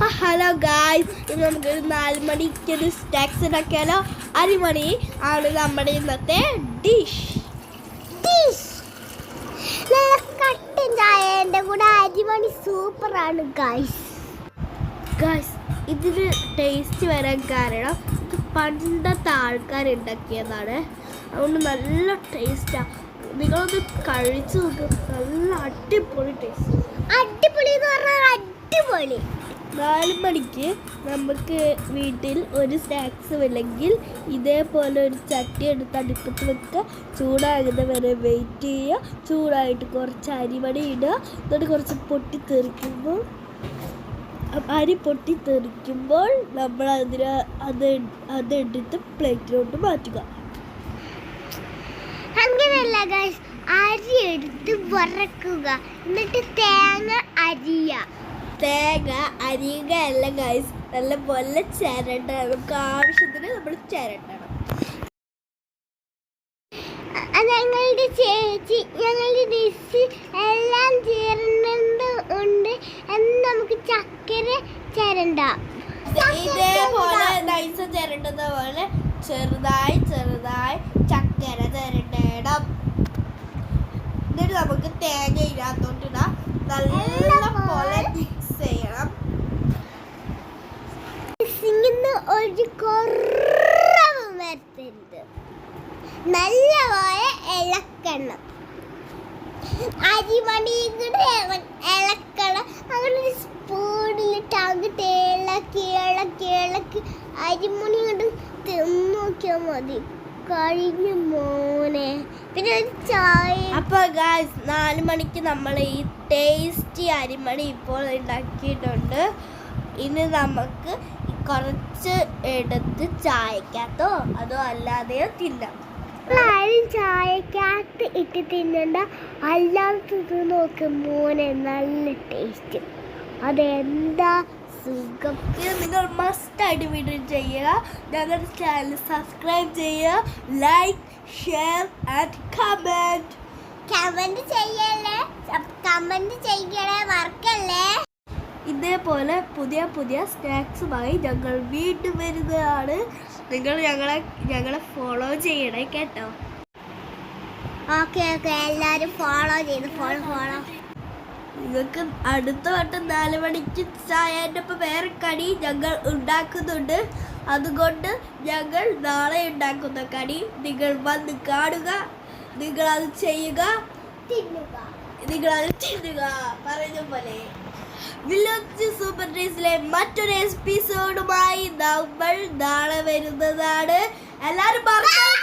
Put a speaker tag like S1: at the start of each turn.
S1: Hello guys. ഇന്ന് നമുക്കൊരു നാല് മണിക്ക് ഒരു സ്നാക്സ് ഉണ്ടാക്കിയാലോ? അരിമണി ആണ് നമ്മുടെ ഇന്നത്തെ ഡിഷ്
S2: നല്ല കട്ടൻ ചായന്റെ കൂടെ അരിമണി സൂപ്പറാണ് ഗൈസ്
S1: ഗായ്സ് ഇതിന് ടേസ്റ്റ് വരാൻ കാരണം ഇത് പണ്ടത്തെ ആൾക്കാർ ഉണ്ടാക്കിയതാണ്. അതുകൊണ്ട് നല്ല ടേസ്റ്റാണ് നിങ്ങളൊന്ന് കഴിച്ചു നോക്കും. നല്ല അടിപൊളി ടേസ്റ്റ്
S2: അടിപൊളി എന്ന് പറഞ്ഞാൽ അടിപൊളി.
S1: നാല് മണിക്ക് നമുക്ക് വീട്ടിൽ ഒരു സ്നാക്സ് ഇല്ലെങ്കിൽ ഇതേപോലെ ഒരു ചട്ടി എടുത്ത് അടുപ്പത്ത് വെക്കുക. ചൂടാകുന്ന വരെ വെയിറ്റ് ചെയ്യുക. ചൂടായിട്ട് കുറച്ച് അരിമണി ഇടുക. എന്നിട്ട് കുറച്ച് പൊട്ടി തെറിക്കുമ്പോൾ അരി പൊട്ടി തെറിക്കുമ്പോൾ നമ്മൾ അതിന് അത് അതെടുത്ത് പ്ലേറ്റിലോട്ട് മാറ്റുക.
S2: അങ്ങനെയല്ല അരി എടുത്ത് വറക്കുക. എന്നിട്ട് തേങ്ങ അരിയ
S1: തേങ്ങ അരിയുക അല്ല ഗൈസ് നല്ല പോലെ ചിരട്ടണം. നമുക്ക് ആവശ്യത്തിന് നമ്മൾ ചിരട്ടണം.
S2: ഞങ്ങളുടെ ചേച്ചി ഞങ്ങളുടെ ഡിഷ് എല്ലാം ചേരുന്നുണ്ട് ഉണ്ട് എന്ന് നമുക്ക് ചക്കര ചേരണ്ട.
S1: ഇതേപോലെ നൈസ് ചേരേണ്ടത് പോലെ ചെറുതായി ചെറുതായി ചക്കര ചേരണ്ടേടം എന്നിട്ട് നമുക്ക് തേങ്ങ ഇല്ലാത്തോണ്ടിടാം നല്ല പോലെ മിക്സ് ചെയ്യണം
S2: ഇന്ന് ഒരു കുറവും വരുത്തരുത് നല്ലപോലെ ഇളക്കണം. അരിമണിയും ഇളക്കണം. അങ്ങനെ ഒരു സ്പൂണിലിട്ട് അങ്ങോട്ട് ഇളക്കി ഇളക്കി ഇളക്കി അരിമണി കൊണ്ട് തിന്നോക്കിയാൽ മതി. കഴിഞ്ഞു മോനെ. പിന്നെ ഒരു ചായ.
S1: അപ്പൊ ഗായ്സ് നാല് മണിക്ക് നമ്മൾ ഈ ടേസ്റ്റി അരിമണി ഇപ്പോൾ ഉണ്ടാക്കിയിട്ടുണ്ട്. ഇനി നമുക്ക് കുറച്ച് എടുത്ത് ചായക്കകത്തോ അതോ അല്ലാതെയോ തിന്നാം.
S2: ആരും ചായക്കകത്ത് ഇട്ട് തിന്നണ്ട. അല്ലാത്തത് നോക്ക് മോനെ നല്ല ടേസ്റ്റ് അതെന്താ സുഖം?
S1: ഇത് നിങ്ങൾ മസ്റ്റായിട്ട് വീഡിയോ ചെയ്യുക. ഞങ്ങളുടെ ചാനൽ സബ്സ്ക്രൈബ് ചെയ്യുക. Like share and comment
S2: comment ചെയ്യല്ലേ? കമന്റ് ചെയ്യണേ വർക്കല്ലേ
S1: ഇതേപോലെ പുതിയ പുതിയ സ്നാക്സുമായി ഞങ്ങൾ വീണ്ടും വരുന്നതാണ്. നിങ്ങൾ ഞങ്ങളെ ഞങ്ങളെ ഫോളോ ചെയ്യണേ കേട്ടോ.
S2: ഓക്കെ ഓക്കെ എല്ലാവരും ഫോളോ ചെയ്ത് ഫോളോ ഫോളോ
S1: നിങ്ങൾക്ക് അടുത്ത വട്ടം നാല് മണിക്ക് ചായന്റെ ഒപ്പം വേറെ കടി ഞങ്ങൾ ഉണ്ടാക്കുന്നുണ്ട്. അതുകൊണ്ട് ഞങ്ങൾ നാളെ ഉണ്ടാക്കുന്ന കടി നിങ്ങൾ വന്ന് കാണുക. നിങ്ങൾ അത് ചെയ്യുക.
S2: തിന്നുക.
S1: നിങ്ങൾ തിന്നുക പറഞ്ഞ പോലെ. വില്ലേജ് സൂപ്പർ ഡേസിലെ മറ്റൊരു എപ്പിസോഡുമായി നമ്മൾ നാളെ വരുന്നതാണ്. എല്ലാവരും മറക്കാതെ